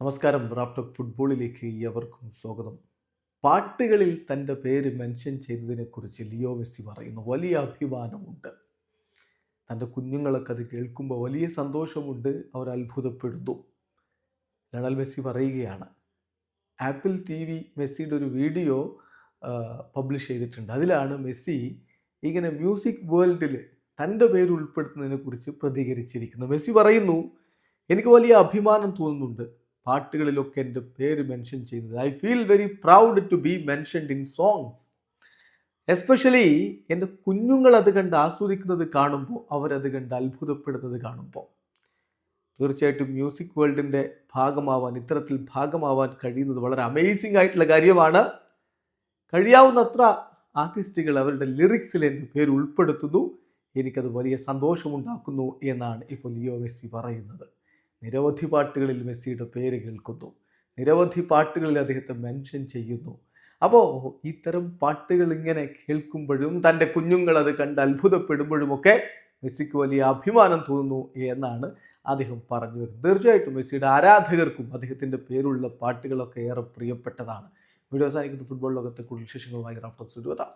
നമസ്കാരം. റാഫ്റ്റോക്ക് ഫുട്ബോളിലേക്ക് എവർക്കും സ്വാഗതം. പാട്ടുകളിൽ തന്റെ പേര് മെൻഷൻ ചെയ്തതിനെക്കുറിച്ച് ലിയോ മെസ്സി പറയുന്നു വലിയ അഭിമാനമുണ്ട്. തന്റെ കുഞ്ഞുങ്ങളൊക്കെ അത് കേൾക്കുമ്പോൾ വലിയ സന്തോഷമുണ്ട് അവർ അത്ഭുതപ്പെടുന്നു. ലണൽ മെസ്സി പറയുകയാണ് ആപ്പിൾ ടി വി മെസ്സിയുടെ ഒരു വീഡിയോ പബ്ലിഷ് ചെയ്തിട്ടുണ്ട്. അതിലാണ് മെസ്സി ഇങ്ങനെ മ്യൂസിക് വേൾഡിൽ തന്റെ പേര് ഉൾപ്പെടുത്തുന്നതിനെക്കുറിച്ച് പ്രതികരിച്ചിരിക്കുന്നത്. മെസ്സി പറയുന്നു എനിക്ക് വലിയ അഭിമാനം തോന്നുന്നുണ്ട്. പാട്ടുകളിലൊക്കെ എന്റെ പേര് മെൻഷൻ ചെയ്യുന്നത്. I feel very proud to be mentioned in songs especially എന്റെ കുഞ്ഞുങ്ങൾ അത് കണ്ട് ആസ്വദിക്കുന്നത് കാണുമ്പോൾ അവരത് കണ്ട് അത്ഭുതപ്പെടുന്നത് കാണുമ്പോൾ. തീർച്ചയായിട്ടും മ്യൂസിക് വേൾഡിന്റെ ഭാഗമാവാൻ ഇത്തരത്തിൽ ഭാഗമാവാൻ കഴിയുന്നത് വളരെ അമേസിംഗ് ആയിട്ടുള്ള കാര്യമാണ്. കഴിയാവുന്നത്ര ആർട്ടിസ്റ്റുകൾ അവരുടെ ലിറിക്സിൽ എന്റെ പേര് ഉൾപ്പെടുത്തുന്നു. എനിക്കത് വലിയ സന്തോഷമുണ്ടാക്കുന്നു എന്നാണ് ഇപ്പോൾ ലിയോ മെസ്സി പറയുന്നത്. നിരവധി പാട്ടുകളിൽ മെസ്സിയുടെ പേര് കേൾക്കുന്നു. നിരവധി പാട്ടുകളിൽ അദ്ദേഹത്തെ മെൻഷൻ ചെയ്യുന്നു. അപ്പോൾ ഇത്തരം പാട്ടുകൾ ഇങ്ങനെ കേൾക്കുമ്പോഴും തന്റെ കുഞ്ഞുങ്ങൾ അത് കണ്ട് അത്ഭുതപ്പെടുമ്പോഴുമൊക്കെ മെസ്സിക്ക് വലിയ അഭിമാനം തോന്നുന്നു എന്നാണ് അദ്ദേഹം പറഞ്ഞു വരുന്നത്. തീർച്ചയായിട്ടും മെസ്സിയുടെ ആരാധകർക്കും അദ്ദേഹത്തിന്റെ പേരുള്ള പാട്ടുകളൊക്കെ ഏറെ പ്രിയപ്പെട്ടതാണ്. വീഡിയോ സാധിക്കുന്ന ഫുട്ബോൾ ലോകത്തെ കൂടുതൽ വിശേഷങ്ങളുമായി റാഫ്റ്റോക്സ് എത്താം